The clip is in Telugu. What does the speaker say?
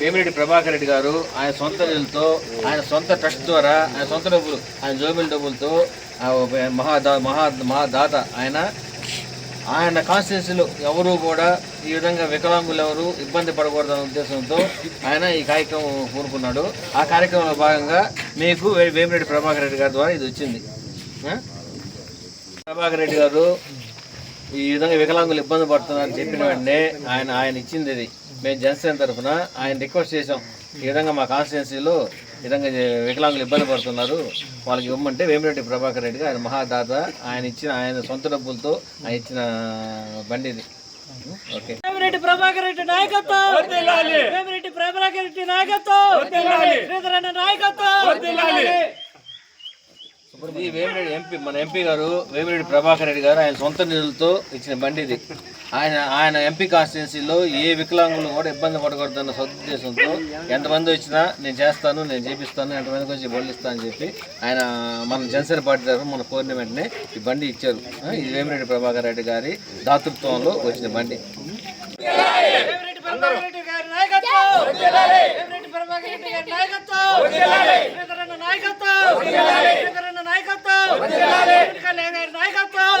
వేమిరెడ్డి ప్రభాకర్ రెడ్డి గారు ఆయన సొంత నిధులతో ఆయన సొంత ట్రస్ట్ ద్వారా ఆయన సొంత డబ్బులు ఆయన జోబిల డబ్బులతో ఆ మహాదా మహా మహాదాత ఆయన. ఆయన కాన్స్టిట్యూన్సీలో ఎవరు కూడా ఈ విధంగా వికలాంగులు ఎవరు ఇబ్బంది పడకూడదనే ఉద్దేశంతో ఆయన ఈ కార్యక్రమం కోరుకున్నాడు. ఆ కార్యక్రమంలో భాగంగా మీకు వేమిరెడ్డి ప్రభాకర్ రెడ్డి గారి ద్వారా ఇది వచ్చింది. ప్రభాకర్ రెడ్డి గారు ఈ విధంగా వికలాంగులు ఇబ్బంది పడుతున్నారని చెప్పిన వెంటనే ఆయన ఆయన ఇచ్చింది ఇది. మేము జనసేన తరఫున ఆయన రిక్వెస్ట్ చేసాం ఈ విధంగా మా కాన్స్టిట్యున్సీలో ఈ విధంగా వికలాంగులు ఇబ్బంది పడుతున్నారు. వాళ్ళకి ఇవ్వమంటే వేమిరెడ్డి ప్రభాకర్ రెడ్డి గారు ఆయన మహాదాత. ఆయన ఇచ్చిన ఆయన సొంత డబ్బులతో ఆయన ఇచ్చిన బండి ఇది. ఓకే. వేమిరెడ్డి ప్రభాకర్ రెడ్డి నాయకత్వం! వేమిరెడ్డి ప్రభాకర్ రెడ్డి నాయకత్వం! శ్రీధరన్న నాయకత్వం! ఇది వేమిరెడ్డి ఎంపీ మన ఎంపీ గారు వేమిరెడ్డి ప్రభాకర్ రెడ్డి గారు ఆయన సొంత నిధులతో ఇచ్చిన బండి ఇది. ఆయన ఆయన ఎంపీ కాన్స్టిట్యున్సీలో ఏ వికలాంగులు కూడా ఇబ్బంది పడకూడదన్న సదుద్దేశంతో ఎంతమంది వచ్చినా నేను చేస్తాను నేను చేపిస్తాను ఎంతమందికి వచ్చి బళ్ళు ఇస్తాను అని చెప్పి ఆయన మన జనసేన పార్టీ తరఫున మన కోరిన వెంటనే ఈ బండి ఇచ్చారు. ఇది వేమిరెడ్డి ప్రభాకర్ రెడ్డి గారి దాతృత్వంలో వచ్చిన బండి. నాయకత్వం! నాయకత్వం! నాయకత్వం! నాయకత్వం! నాయకత్వం!